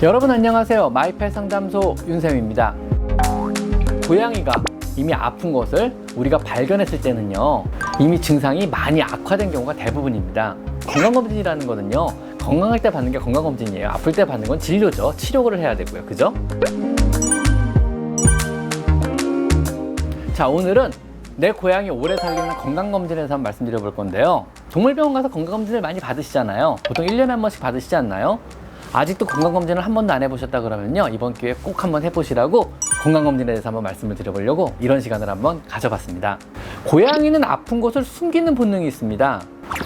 여러분 안녕하세요. 마이펫 상담소 윤쌤입니다. 고양이가 이미 아픈 것을 우리가 발견했을 때는요, 이미 증상이 많이 악화된 경우가 대부분입니다. 건강검진이라는 거는요, 건강할 때 받는 게 건강검진이에요. 아플 때 받는 건 진료죠. 치료를 해야 되고요. 그죠? 자, 오늘은 내 고양이 오래 살리는 건강검진에 대해서 한번 말씀드려 볼 건데요. 동물병원 가서 건강검진을 많이 받으시잖아요. 보통 1년에 한 번씩 받으시지 않나요? 아직도 건강검진을 한 번도 안 해보셨다 그러면요. 이번 기회에 꼭 한번 해보시라고 건강검진에 대해서 한번 말씀을 드려보려고 이런 시간을 한번 가져봤습니다. 고양이는 아픈 곳을 숨기는 본능이 있습니다.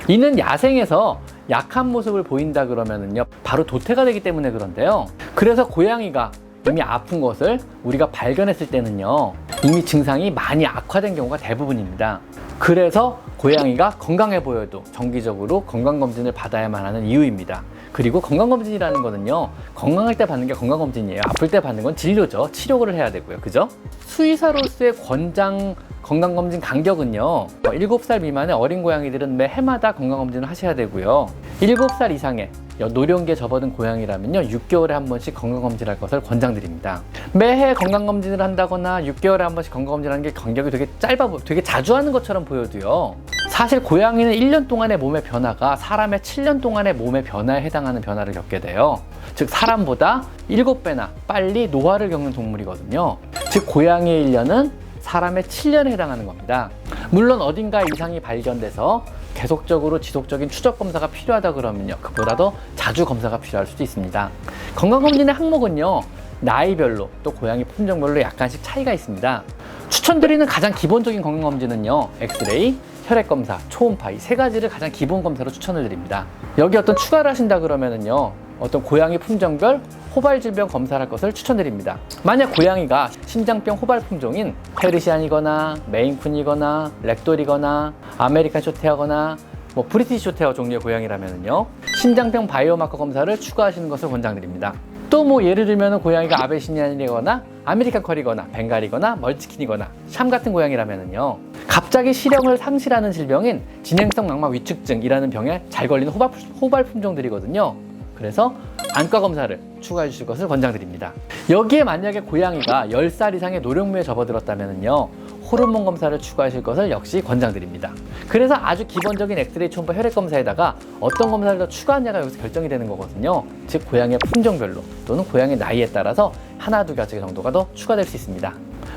이는 야생에서 약한 모습을 보인다 그러면은요. 바로 도태가 되기 때문에 그런데요. 그래서 고양이가 이미 아픈 것을 우리가 발견했을 때는요. 이미 증상이 많이 악화된 경우가 대부분입니다. 그래서 고양이가 건강해 보여도 정기적으로 건강검진을 받아야만 하는 이유입니다. 그리고 건강검진이라는 거는요, 건강할 때 받는 게 건강검진이에요. 아플 때 받는 건 진료죠. 치료를 해야 되고요. 그죠? 수의사로서의 권장 건강검진 간격은요, 7살 미만의 어린 고양이들은 매 해마다 건강검진을 하셔야 되고요. 7살 이상의 노령기에 접어든 고양이라면요, 6개월에 한 번씩 건강검진할 것을 권장드립니다. 매해 건강검진을 한다거나 6개월에 한 번씩 건강검진하는 게 간격이 되게 짧아, 보- 되게 자주 하는 것처럼 보여도요. 사실 고양이는 1년 동안의 몸의 변화가 사람의 7년 동안의 몸의 변화에 해당하는 변화를 겪게 돼요. 즉, 사람보다 7배나 빨리 노화를 겪는 동물이거든요. 즉, 고양이의 1년은 사람의 7년에 해당하는 겁니다. 물론 어딘가 이상이 발견돼서 계속적으로 지속적인 추적 검사가 필요하다 그러면요. 그보다 더 자주 검사가 필요할 수도 있습니다. 건강검진의 항목은요. 나이별로 또 고양이 품종별로 약간씩 차이가 있습니다. 추천드리는 가장 기본적인 건강검진은요. 엑스레이, 혈액 검사, 초음파 이 세 가지를 가장 기본 검사로 추천을 드립니다. 여기 어떤 추가를 하신다 그러면은요. 어떤 고양이 품종별 호발 질병 검사를 할 것을 추천드립니다. 만약 고양이가 심장병 호발 품종인 페르시안이거나 메인쿤이거나 렉돌이거나 아메리칸 쇼테어거나 뭐 브리티시 쇼테어 종류의 고양이라면요 심장병 바이오마커 검사를 추가하시는 것을 권장드립니다. 또 뭐 예를 들면 고양이가 아베시니안이거나 아메리칸 컬이거나 벵갈이거나 멀치킨이거나 샴 같은 고양이라면요 갑자기 시력을 상실하는 질병인 진행성 망막 위축증이라는 병에 잘 걸리는 호발, 호발 품종들이거든요. 그래서 안과 검사를 추가해 주실 것을 권장드립니다. 여기에 만약에 고양이가 10살 이상의 노령무에 접어들었다면요. 호르몬 검사를 추가하실 것을 역시 권장드립니다. 그래서 아주 기본적인 엑스레이 초음파 혈액 검사에다가 어떤 검사를 더 추가하냐가 여기서 결정이 되는 거거든요. 즉 고양이의 품종별로 또는 고양이 나이에 따라서 하나 두 가지 정도가 더 추가될 수 있습니다.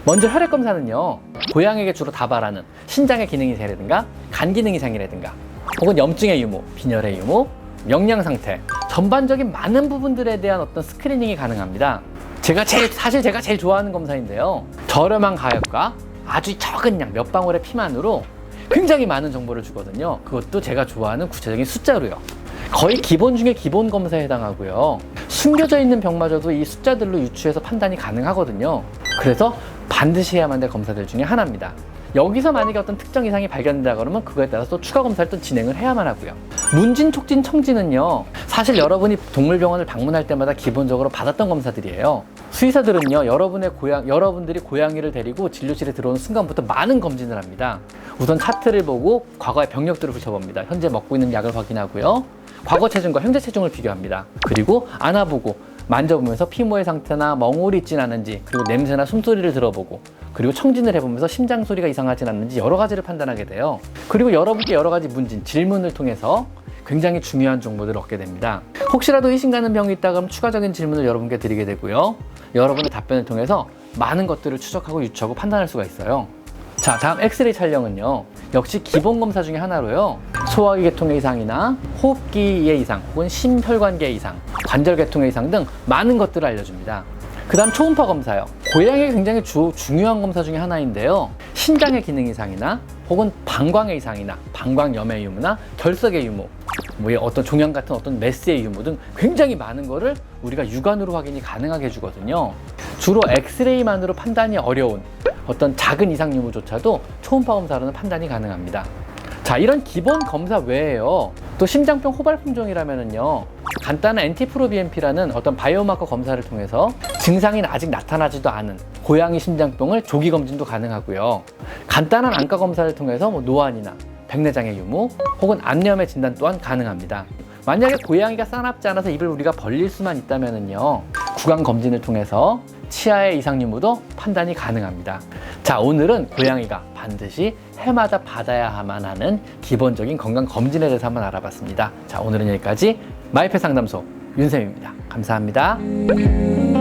먼저 혈액 검사는요. 고양이에게 주로 다발하는 신장의 기능 이상이라든가 간 기능 이상이라든가 혹은 염증의 유무, 빈혈의 유무, 영양 상태, 전반적인 많은 부분들에 대한 어떤 스크리닝이 가능합니다. 제가 제일 사실 제가 제일 좋아하는 검사인데요. 저렴한 가격과 아주 적은 양 몇 방울의 피만으로 굉장히 많은 정보를 주거든요. 그것도 제가 좋아하는 구체적인 숫자로요. 거의 기본 중에 기본 검사에 해당하고요. 숨겨져 있는 병마저도 이 숫자들로 유추해서 판단이 가능하거든요. 그래서 반드시 해야만 될 검사들 중에 하나입니다. 여기서 만약에 어떤 특정 이상이 발견된다 그러면 그거에 따라서 또 추가 검사를 또 진행을 해야만 하고요. 문진, 촉진, 청진은요. 사실 여러분이 동물병원을 방문할 때마다 기본적으로 받았던 검사들이에요. 수의사들은요. 여러분의 고양 여러분들이 고양이를 데리고 진료실에 들어오는 순간부터 많은 검진을 합니다. 우선 차트를 보고 과거의 병력들을 훑어봅니다. 현재 먹고 있는 약을 확인하고요. 과거 체중과 현재 체중을 비교합니다. 그리고 안아보고 만져보면서 피모의 상태나 멍울이 있진 않은지 그리고 냄새나 숨소리를 들어보고 그리고 청진을 해보면서 심장 소리가 이상하진 않는지 여러 가지를 판단하게 돼요. 그리고 여러분께 여러 가지 문진, 질문을 통해서 굉장히 중요한 정보들을 얻게 됩니다. 혹시라도 의심 가는 병이 있다 그러면 추가적인 질문을 여러분께 드리게 되고요. 여러분의 답변을 통해서 많은 것들을 추적하고 유추하고 판단할 수가 있어요. 자, 다음 엑스레이 촬영은요. 역시 기본 검사 중에 하나로요. 소화기 계통의 이상이나 호흡기의 이상 혹은 심혈관계의 이상, 관절 계통의 이상 등 많은 것들을 알려줍니다. 그 다음 초음파 검사요. 고양이가 굉장히 주, 중요한 검사 중에 하나인데요. 신장의 기능 이상이나 혹은 방광의 이상이나 방광염의 유무나 결석의 유무, 뭐 어떤 종양 같은 어떤 메스의 유무 등 굉장히 많은 거를 우리가 육안으로 확인이 가능하게 해주거든요. 주로 엑스레이만으로 판단이 어려운 어떤 작은 이상 유무조차도 초음파 검사로는 판단이 가능합니다. 자, 이런 기본 검사 외에요. 또 심장병 호발 품종이라면은요. 간단한 NT-프로BNP라는 어떤 바이오마커 검사를 통해서 증상이 아직 나타나지도 않은 고양이 심장병을 조기 검진도 가능하고요. 간단한 안과 검사를 통해서 뭐 노안이나 백내장의 유무 혹은 안염의 진단 또한 가능합니다. 만약에 고양이가 싸납지 않아서 입을 우리가 벌릴 수만 있다면요 구강 검진을 통해서 치아의 이상 유무도 판단이 가능합니다. 자 오늘은 고양이가 반드시 해마다 받아야만 하는 기본적인 건강 검진에 대해서 한번 알아봤습니다. 자 오늘은 여기까지 마이페 상담소 윤쌤입니다. 감사합니다.